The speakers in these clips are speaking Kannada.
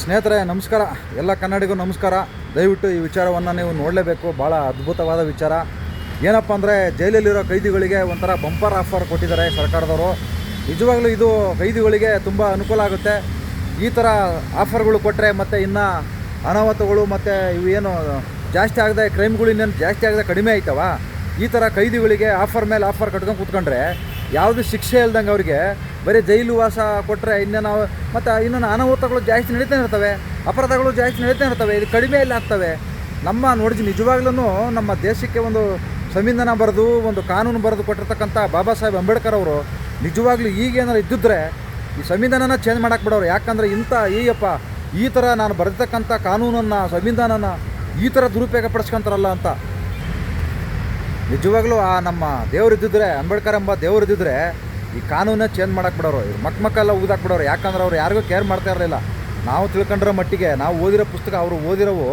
ಸ್ನೇಹಿತರೆ, ನಮಸ್ಕಾರ. ಎಲ್ಲ ಕನ್ನಡಿಗೂ ನಮಸ್ಕಾರ. ದಯವಿಟ್ಟು ಈ ವಿಚಾರವನ್ನು ನೀವು ನೋಡಲೇಬೇಕು. ಭಾಳ ಅದ್ಭುತವಾದ ವಿಚಾರ. ಏನಪ್ಪ ಅಂದರೆ, ಜೈಲಲ್ಲಿರೋ ಕೈದಿಗಳಿಗೆ ಒಂಥರ ಬಂಪರ್ ಆಫರ್ ಕೊಟ್ಟಿದ್ದಾರೆ ಸರ್ಕಾರದವರು. ನಿಜವಾಗ್ಲೂ ಇದು ಕೈದಿಗಳಿಗೆ ತುಂಬ ಅನುಕೂಲ ಆಗುತ್ತೆ. ಈ ಥರ ಆಫರ್ಗಳು ಕೊಟ್ಟರೆ ಮತ್ತು ಇನ್ನು ಅನಾಹುತಗಳು ಮತ್ತು ಇವು ಏನು ಜಾಸ್ತಿ ಆಗದೆ ಕ್ರೈಮ್ಗಳು ಇನ್ನೇನು ಜಾಸ್ತಿ ಆಗದೆ ಕಡಿಮೆ ಆಯ್ತವ ಈ ಥರ ಕೈದಿಗಳಿಗೆ ಆಫರ್ ಮೇಲೆ ಆಫರ್ ಕಟ್ಕೊಂಡು ಕೂತ್ಕೊಂಡ್ರೆ, ಯಾವುದು ಶಿಕ್ಷೆ ಇಲ್ದಂಗೆ ಅವರಿಗೆ ಬರೀ ಜೈಲು ವಾಸ ಕೊಟ್ಟರೆ ಇನ್ನೇನು ಮತ್ತು ಇನ್ನೊಂದು ಅನಾಹುತಗಳು ಜಾಸ್ತಿ ನಡೀತಾನೆ ಇರ್ತವೆ, ಅಪರಾಧಗಳು ಜಾಸ್ತಿ ನಡೀತಾನೆ ಇರ್ತವೆ, ಇದು ಕಡಿಮೆ ಇಲ್ಲ ಆಗ್ತವೆ. ನಮ್ಮ ನೋಡಿ ನಿಜವಾಗ್ಲೂ ನಮ್ಮ ದೇಶಕ್ಕೆ ಒಂದು ಸಂವಿಧಾನ ಬರೆದು, ಒಂದು ಕಾನೂನು ಬರೆದು ಕೊಟ್ಟಿರ್ತಕ್ಕಂಥ ಬಾಬಾ ಸಾಹೇಬ್ ಅಂಬೇಡ್ಕರ್ ಅವರು ನಿಜವಾಗ್ಲೂ ಈಗೇನಾರು ಇದ್ದಿದ್ರೆ ಈ ಸಂವಿಧಾನನ ಚೇಂಜ್ ಮಾಡಕ್ಕೆ ಬಿಡೋರು. ಯಾಕಂದರೆ ಇಂಥ ಈಯಪ್ಪ ಈ ಥರ ನಾನು ಬರೆದಿರ್ತಕ್ಕಂಥ ಕಾನೂನನ್ನು, ಸಂವಿಧಾನನ ಈ ಥರ ದುರುಪಯೋಗ ಪಡಿಸ್ಕೊಂತಾರಲ್ಲ ಅಂತ. ನಿಜವಾಗ್ಲೂ ಆ ನಮ್ಮ ದೇವರಿದ್ದಿದ್ರೆ, ಅಂಬೇಡ್ಕರ್ ಎಂಬ ದೇವರಿದ್ದಿದ್ರೆ ಈ ಕಾನೂನ ಚೇಂಜ್ ಮಾಡಕ್ಕೆ ಬಿಡೋರು, ಇವ್ರು ಮಕ್ಕ ಮಕ್ಕಲ್ಲ ಊದಾಕ್ ಬಿಡೋರು. ಯಾಕಂದ್ರೆ ಅವ್ರು ಯಾರಿಗೂ ಕೇರ್ ಮಾಡ್ತಾ ಇರಲಿಲ್ಲ. ನಾವು ತಿಳ್ಕೊಂಡಿರೋ ಮಟ್ಟಿಗೆ, ನಾವು ಓದಿರೋ ಪುಸ್ತಕ ಅವರು ಓದಿರೋವು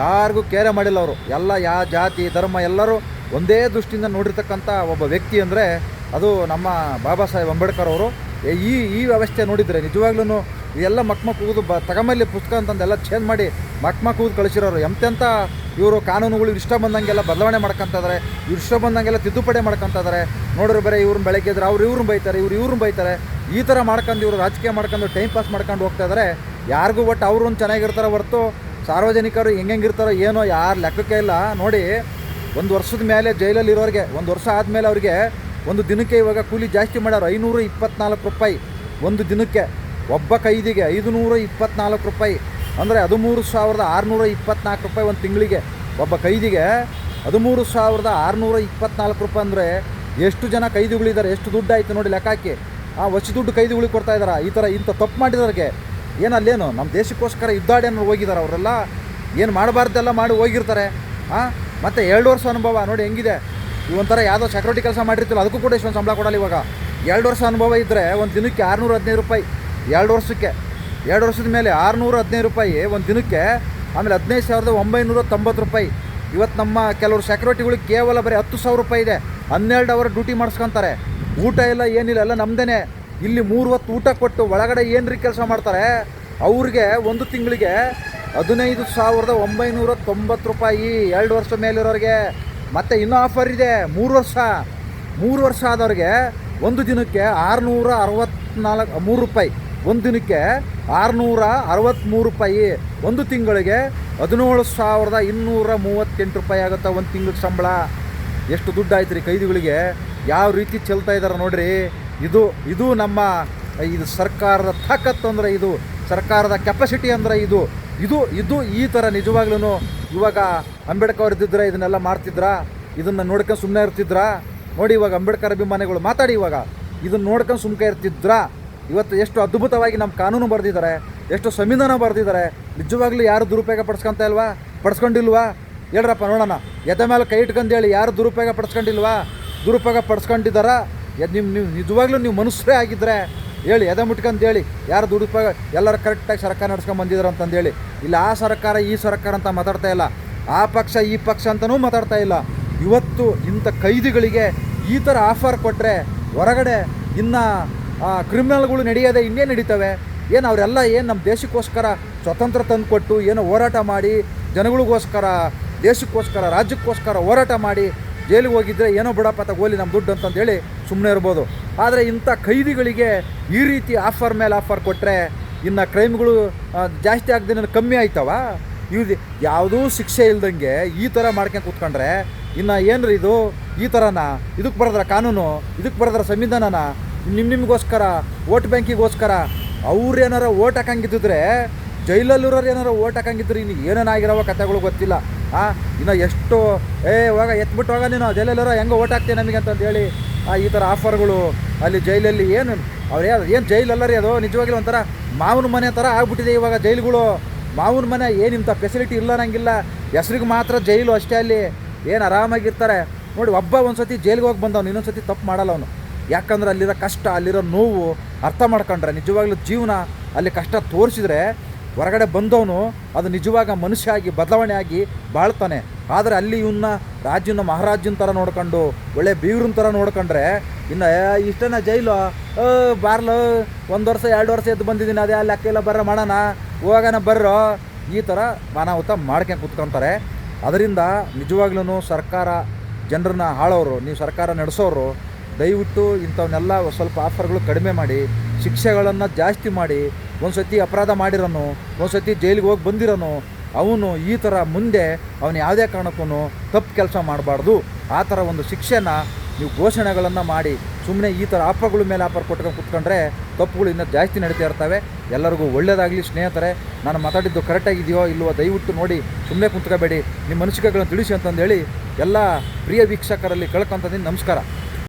ಯಾರಿಗೂ ಕೇರೆ ಮಾಡಿಲ್ಲ ಅವರು. ಎಲ್ಲ ಯಾ, ಜಾತಿ, ಧರ್ಮ ಎಲ್ಲರೂ ಒಂದೇ ದೃಷ್ಟಿಯಿಂದ ನೋಡಿರ್ತಕ್ಕಂಥ ಒಬ್ಬ ವ್ಯಕ್ತಿ ಅಂದರೆ ಅದು ನಮ್ಮ ಬಾಬಾ ಸಾಹೇಬ್ ಅಂಬೇಡ್ಕರ್ ಅವರು. ಈ ಈ ವ್ಯವಸ್ಥೆ ನೋಡಿದರೆ ನಿಜವಾಗ್ಲೂ ಎಲ್ಲ ಮಕ್ಮಕ್ ಕೂದು ಬ ತಗೊಂಬಲ್ಲಿ ಪುಸ್ತಕ ಅಂತಂದೆಲ್ಲ ಚೇಂಜ್ ಮಾಡಿ ಮಕ್ಮಕ್ ಕೂದು ಕಳಿಸಿರೋರು. ಎಂತೆಂಥ ಇವರು ಕಾನೂನುಗಳು ಇಷ್ಟ ಬಂದಂಗೆಲ್ಲ ಬದಲಾವಣೆ ಮಾಡ್ಕೊಂತ ಇದ್ದಾರೆ ಇವ್ರು ಇಷ್ಟ ಬಂದಂಗೆಲ್ಲ ತಿದ್ದುಪಡಿ ಮಾಡ್ಕೊಂತ ಇದ್ದಾರೆ ನೋಡ್ರಿ ಬೇರೆ ಇವ್ರನ್ನ ಬೆಳಗ್ಗೆ ಇದ್ರೆ ಅವ್ರು ಇವ್ರನ್ನ ಬೈತಾರೆ, ಇವ್ರು ಇವ್ರನ್ನ ಬೈತಾರೆ. ಈ ಥರ ಮಾಡ್ಕೊಂಡು ಇವರು ರಾಜಕೀಯ ಮಾಡ್ಕೊಂಡು ಟೈಮ್ ಪಾಸ್ ಮಾಡ್ಕೊಂಡು ಹೋಗ್ತಾ ಇದ್ದಾರೆ ಯಾರಿಗೂ ಒಟ್ಟು ಅವ್ರನ್ನ ಚೆನ್ನಾಗಿರ್ತಾರೆ ಹೊರತು ಸಾರ್ವಜನಿಕರು ಹೆಂಗಿರ್ತಾರೋ ಏನೋ ಯಾರು ಲೆಕ್ಕಕ್ಕೆ ಇಲ್ಲ. ನೋಡಿ, ಒಂದು ವರ್ಷದ ಮೇಲೆ ಜೈಲಲ್ಲಿ ಇರೋರಿಗೆ, ಒಂದು ವರ್ಷ ಆದಮೇಲೆ ಅವ್ರಿಗೆ ಒಂದು ದಿನಕ್ಕೆ ಇವಾಗ ಕೂಲಿ ಜಾಸ್ತಿ ಮಾಡ್ಯಾರ ಐನೂರ ಇಪ್ಪತ್ನಾಲ್ಕು ರೂಪಾಯಿ. ಒಂದು ದಿನಕ್ಕೆ ಒಬ್ಬ ಕೈದಿಗೆ ಐದುನೂರ ಇಪ್ಪತ್ನಾಲ್ಕು ರೂಪಾಯಿ. ಅಂದರೆ ಹದಿಮೂರು ಸಾವಿರದ ಆರುನೂರ ಇಪ್ಪತ್ನಾಲ್ಕು ರೂಪಾಯಿ ಒಂದು ತಿಂಗಳಿಗೆ ಒಬ್ಬ ಕೈದಿಗೆ ಹದಿಮೂರು ಸಾವಿರದ ಆರುನೂರ ಇಪ್ಪತ್ನಾಲ್ಕು ರೂಪಾಯಿ ಅಂದರೆ ಎಷ್ಟು ಜನ ಕೈದಿಗಳಿದ್ದಾರೆ ಎಷ್ಟು ದುಡ್ಡು ಆಯಿತು ನೋಡಿ ಲೆಕ್ಕ ಹಾಕಿ. ಆ ವಚ್ಚಿ ದುಡ್ಡು ಕೈದಿಗಳಿಗೆ ಕೊಡ್ತಾ ಇದ್ದಾರೆ? ಈ ಥರ ಇಂಥ ತಪ್ಪು ಮಾಡಿದವ್ರಿಗೆ ಏನು ಅಲ್ಲೇನು ನಮ್ಮ ದೇಶಕ್ಕೋಸ್ಕರ ಯುದ್ಧಾಡಿ ಅನ್ನೋ ಹೋಗಿದ್ದಾರೆ, ಅವರೆಲ್ಲ ಏನು ಮಾಡಬಾರ್ದೆಲ್ಲ ಮಾಡಿ ಹೋಗಿರ್ತಾರೆ. ಹಾಂ ಮತ್ತು ಎರಡು ವರ್ಷ ಅನುಭವ, ನೋಡಿ ಹೆಂಗಿದೆ. ಈ ಒಂಥರ ಯಾವುದೋ ಸೆಕ್ಯೂರಿಟಿ ಕೆಲಸ ಮಾಡಿರ್ತಿಲ್ಲ ಅದಕ್ಕೂ ಕೂಡ ಇಷ್ಟೊಂದು ಸಂಬಳ ಕೊಡಲ್ಲ ಇವಾಗ. ಎರಡು ವರ್ಷ ಅನುಭವ ಇದ್ದರೆ ಒಂದು ದಿನಕ್ಕೆ ಆರುನೂರ ಹದಿನೈದು ರೂಪಾಯಿ, ಎರಡು ವರ್ಷಕ್ಕೆ. ಎರಡು ವರ್ಷದ ಮೇಲೆ ಆರುನೂರ ಹದಿನೈದು ರೂಪಾಯಿ ಒಂದು ದಿನಕ್ಕೆ, ಆಮೇಲೆ ಹದಿನೈದು ಸಾವಿರದ ಒಂಬೈನೂರ ತೊಂಬತ್ತು ರೂಪಾಯಿ. ಇವತ್ತು ನಮ್ಮ ಕೆಲವರು ಸೆಕ್ಯೂರಿಟಿಗಳಿಗೆ ಕೇವಲ ಬರೀ ಹತ್ತು ಸಾವಿರ ರೂಪಾಯಿ ಇದೆ. ಹನ್ನೆರಡು ಅವರ್ ಡ್ಯೂಟಿ ಮಾಡಿಸ್ಕೊಂತಾರೆ. ಊಟ ಇಲ್ಲ ಏನಿಲ್ಲ, ಎಲ್ಲ ನಮ್ಮದೇ ಇಲ್ಲಿ ಮೂರು ಹೊತ್ತು ಊಟ ಕೊಟ್ಟು ಒಳಗಡೆ ಏನ್ರಿ ಕೆಲಸ ಮಾಡ್ತಾರೆ? ಅವ್ರಿಗೆ ಒಂದು ತಿಂಗಳಿಗೆ ಹದಿನೈದು ಸಾವಿರದ ಒಂಬೈನೂರ ತೊಂಬತ್ತು ರೂಪಾಯಿ ಎರಡು ವರ್ಷ ಮೇಲಿರೋರಿಗೆ. ಮತ್ತು ಇನ್ನೂ ಆಫರ್ ಇದೆ, ಮೂರು ವರ್ಷ. ಮೂರು ವರ್ಷ ಆದವ್ರಿಗೆ ಒಂದು ದಿನಕ್ಕೆ ಆರುನೂರ ಅರವತ್ನಾಲ್ಕು, ಮೂರು ರೂಪಾಯಿ. ಒಂದು ದಿನಕ್ಕೆ ಆರುನೂರ ಅರವತ್ತ್ಮೂರು ರೂಪಾಯಿ. ಒಂದು ತಿಂಗಳಿಗೆ ಹದಿನೇಳು ಸಾವಿರದ ಇನ್ನೂರ ಮೂವತ್ತೆಂಟು ರೂಪಾಯಿ ಆಗುತ್ತೆ ಒಂದು ತಿಂಗ್ಳಿಗೆ ಸಂಬಳ? ಎಷ್ಟು ದುಡ್ಡು ಆಯ್ತು ರೀ ಕೈದಿಗಳಿಗೆ? ಯಾವ ರೀತಿ ಚೆಲ್ತಾ ಇದ್ದಾರೆ ನೋಡಿರಿ. ಇದು ಇದು ನಮ್ಮ, ಇದು ಸರ್ಕಾರದ ತಾಕತ್ತು ಅಂದರೆ ಇದು, ಸರ್ಕಾರದ ಕೆಪಾಸಿಟಿ ಅಂದರೆ ಇದು ಇದು ಇದು ಈ ಥರ ನಿಜವಾಗ್ಲೂ ಇವಾಗ ಅಂಬೇಡ್ಕರ್ ಇದ್ದಿದ್ರೆ ಇದನ್ನೆಲ್ಲ ಮಾಡ್ತಿದ್ರಾ? ಇದನ್ನು ನೋಡ್ಕೊಂಡು ಸುಮ್ಮನೆ ಇರ್ತಿದ್ರಾ? ನೋಡಿ ಇವಾಗ ಅಂಬೇಡ್ಕರ್ ಅಭಿಮಾನಿಗಳು ಮಾತಾಡಿ ಇವಾಗ. ಇದನ್ನು ನೋಡ್ಕೊಂಡು ಸುಮ್ಕೆ ಇರ್ತಿದ್ರಾ? ಇವತ್ತು ಎಷ್ಟು ಅದ್ಭುತವಾಗಿ ನಮ್ಮ ಕಾನೂನು ಬರೆದಿದ್ದಾರೆ, ಎಷ್ಟು ಸಂವಿಧಾನ ಬರೆದಿದ್ದಾರೆ, ನಿಜವಾಗ್ಲೂ ಯಾರು ದುರುಪಯೋಗ ಪಡಿಸ್ಕೊಂತ ಇಲ್ವಾ? ಪಡ್ಸ್ಕೊಂಡಿಲ್ವಾ? ಹೇಳ್ರಪ್ಪ ನೋಡೋಣ. ಎದೆ ಮೇಲೆ ಕೈ ಇಟ್ಕೊಂಡು ಹೇಳಿ, ಯಾರು ದುರುಪಯೋಗ ಪಡಿಸ್ಕೊಂಡಿಲ್ವಾ? ದುರುಪಯೋಗ ಪಡಿಸ್ಕೊಂಡಿದ್ದಾರಾ? ನಿಮ್ಮ ನೀವು ನಿಜವಾಗ್ಲೂ ನೀವು ಮನುಷ್ಯರೇ ಆಗಿದ್ದರೆ ಹೇಳಿ, ಎದೆ ಮುಟ್ಕೊಂಡು ಹೇಳಿ, ಯಾರು ದುರುಪಯೋಗ, ಎಲ್ಲರೂ ಕರೆಕ್ಟಾಗಿ ಸರ್ಕಾರ ನಡ್ಸ್ಕೊಂಡು ಬಂದಿದ್ದಾರೆ ಅಂತಂದೇಳಿ ಇಲ್ಲ, ಆ ಸರ್ಕಾರ, ಈ ಸರ್ಕಾರ ಅಂತ ಮಾತಾಡ್ತಾ ಇಲ್ಲ. ಆ ಪಕ್ಷ, ಈ ಪಕ್ಷ ಅಂತಲೂ ಮಾತಾಡ್ತಾ ಇಲ್ಲ. ಇವತ್ತು ಇಂಥ ಕೈದಿಗಳಿಗೆ ಈ ಥರ ಆಫರ್ ಕೊಟ್ಟರೆ ಹೊರಗಡೆ ಇನ್ನು ಕ್ರಿಮಿನಲ್ಗಳು ನಡೆಯೋದೇ ಇನ್ನೇ ನಡೀತವೆ? ಏನು ಅವರೆಲ್ಲ ಏನು ನಮ್ಮ ದೇಶಕ್ಕೋಸ್ಕರ ಸ್ವತಂತ್ರ ತಂದುಕೊಟ್ಟು ಏನೋ ಹೋರಾಟ ಮಾಡಿ, ಜನಗಳಿಗೋಸ್ಕರ, ದೇಶಕ್ಕೋಸ್ಕರ, ರಾಜ್ಯಕ್ಕೋಸ್ಕರ ಹೋರಾಟ ಮಾಡಿ ಜೈಲಿಗೆ ಹೋಗಿದ್ರೆ ಏನೋ ಬಿಡಪ್ಪ ತಗೋಲಿ ನಮ್ಮ ದುಡ್ಡು ಅಂತಂದೇಳಿ ಸುಮ್ಮನೆ ಇರ್ಬೋದು. ಆದರೆ ಇಂಥ ಕೈದಿಗಳಿಗೆ ಈ ರೀತಿ ಆಫರ್ ಮೇಲೆ ಆಫರ್ ಕೊಟ್ಟರೆ ಇನ್ನು ಕ್ರೈಮ್ಗಳು ಜಾಸ್ತಿ ಆಗದೆ ಕಮ್ಮಿ ಆಯ್ತವ? ಇವ್ದು ಯಾವುದೂ ಶಿಕ್ಷೆ ಇಲ್ದಂಗೆ ಈ ಥರ ಮಾಡ್ಕೊಂಡು ಕೂತ್ಕೊಂಡ್ರೆ ಇನ್ನು ರೀ ಇದು? ಈ ಥರನಾ ಇದಕ್ಕೆ ಬರೆದ್ರೆ ಕಾನೂನು? ಇದಕ್ಕೆ ಬರೆದ್ರೆ ಸಂವಿಧಾನನ? ನಿಮ್ಮ ನಿಮಗೋಸ್ಕರ, ವೋಟ್ ಬ್ಯಾಂಕಿಗೋಸ್ಕರ ಅವ್ರು ಏನಾರ ಓಟ್ ಹಾಕಂಗಿದ್ದಿದ್ರೆ, ಜೈಲಲ್ಲಿರೋರು ಏನಾರು ಓಟ್ ಹಾಕಂಗಿದ್ರೆ ಇನ್ನು ಏನೇನಾಗಿರೋ ಕಥೆಗಳು ಗೊತ್ತಿಲ್ಲ. ಆ, ಇನ್ನು ಎಷ್ಟು, ಏ, ಇವಾಗ ಎತ್ಬಿಟ್ಟು ಹೋಗ ನೀನು, ಜೈಲಲ್ಲಿರೋ ಹೆಂಗೆ ಓಟ್ ಹಾಕ್ತೀನಿ ನಮಗೆ ಅಂತಂದು ಹೇಳಿ, ಆ, ಈ ಥರ ಆಫರ್ಗಳು ಅಲ್ಲಿ ಜೈಲಲ್ಲಿ ಏನು, ಅವ್ರು ಏನು ಜೈಲಲ್ಲರಿ ಅದು? ನಿಜವಾಗಿ ಒಂಥರ ಮಾವನ ಮನೆ ಥರ ಆಗ್ಬಿಟ್ಟಿದೆ ಇವಾಗ ಜೈಲುಗಳು. ಮಾವನ ಮನೆ ಏನು ಇಂಥ ಫೆಸಿಲಿಟಿ ಇಲ್ಲ ನಂಗಿಲ್ಲ ಹೆಸ್ರಿಗೆ ಮಾತ್ರ ಜೈಲು ಅಷ್ಟೇ ಅಲ್ಲಿ. ಏನು ಆರಾಮಾಗಿರ್ತಾರೆ. ನೋಡಿ, ಒಬ್ಬ ಒಂದು ಸತಿ ಜೈಲಿಗೆ ಹೋಗಿ ಬಂದವನು ಇನ್ನೊಂದು ಸತಿ ತಪ್ಪು ಮಾಡಲ್ಲ ಅವನು. ಯಾಕಂದ್ರೆ ಅಲ್ಲಿರೋ ಕಷ್ಟ, ಅಲ್ಲಿರೋ ನೋವು ಅರ್ಥ ಮಾಡ್ಕೊಂಡ್ರೆ, ನಿಜವಾಗ್ಲೂ ಜೀವನ ಅಲ್ಲಿ ಕಷ್ಟ ತೋರಿಸಿದ್ರೆ ಹೊರಗಡೆ ಬಂದವನು ಅದು ನಿಜವಾಗ ಮನುಷ್ಯ ಆಗಿ ಬದಲಾವಣೆ ಆಗಿ ಬಾಳ್ತಾನೆ. ಆದರೆ ಅಲ್ಲಿ ಇವನ್ನ ರಾಜ್ಯನ ಮಹಾರಾಜನ ಥರ ನೋಡ್ಕೊಂಡು, ಒಳ್ಳೆ ಬೀಗ್ರನ ಥರ ನೋಡ್ಕೊಂಡ್ರೆ ಇನ್ನು ಇಷ್ಟನ ಜೈಲು? ಬಾರ್ಲು? ಒಂದು ವರ್ಷ, ಎರಡು ವರ್ಷ ಎದ್ದು ಬಂದಿದ್ದೀನಿ, ಅದೇ ಅಲ್ಲಿ ಇಲ್ಲ ಬರ್ರ ಮಾಡೋಣ, ಹೋಗೋಣ, ಬರ್ರೋ? ಈ ಥರ ಮಾನವತ ಮಾಡ್ಕೊಂಡು ಕೂತ್ಕೊತಾರೆ. ಅದರಿಂದ ನಿಜವಾಗ್ಲೂ ಸರ್ಕಾರ ಜನರನ್ನ ಹಾಳೋರು ನೀವು ಸರ್ಕಾರ ನಡೆಸೋರು ದಯವಿಟ್ಟು ಇಂಥವನ್ನೆಲ್ಲ ಸ್ವಲ್ಪ ಆಫರ್ಗಳು ಕಡಿಮೆ ಮಾಡಿ, ಶಿಕ್ಷೆಗಳನ್ನು ಜಾಸ್ತಿ ಮಾಡಿ ಒಂದು ಸತಿ ಅಪರಾಧ ಮಾಡಿರೋನು ಒಂದು ಸತಿ ಜೈಲಿಗೆ ಹೋಗಿ ಬಂದಿರೋನು, ಅವನು ಈ ಥರ ಮುಂದೆ ಅವನು ಯಾವುದೇ ಕಾರಣಕ್ಕೂ ತಪ್ಪು ಕೆಲಸ ಮಾಡಬಾರ್ದು. ಆ ಥರ ಒಂದು ಶಿಕ್ಷೆನ ನೀವು ಘೋಷಣೆಗಳನ್ನು ಮಾಡಿ ಸುಮ್ಮನೆ ಈ ಥರ ಆಫರ್ಗಳ ಮೇಲೆ ಆಫರ್ ಕೊಟ್ಕೊಂಡು ಕುತ್ಕೊಂಡ್ರೆ ತಪ್ಪುಗಳು ಇನ್ನೂ ಜಾಸ್ತಿ ನಡೀತಾ ಇರ್ತವೆ. ಎಲ್ಲರಿಗೂ ಒಳ್ಳೆಯದಾಗಲಿ ಸ್ನೇಹಿತರೆ, ನಾನು ಮಾತಾಡಿದ್ದು ಕರೆಕ್ಟಾಗಿದೆಯೋ ಇಲ್ಲವೋ ದಯವಿಟ್ಟು ನೋಡಿ ಸುಮ್ಮನೆ ಕುಂತ್ಕೋಬೇಡಿ. ನಿಮ್ಮ ಅನಿಸಿಕೆಗಳನ್ನು ತಿಳಿಸಿ ಅಂತಂದೇಳಿ ಎಲ್ಲ ಪ್ರಿಯ ವೀಕ್ಷಕರಲ್ಲಿ ಕಳ್ಕೊಂತೀನಿ ನಮಸ್ಕಾರ.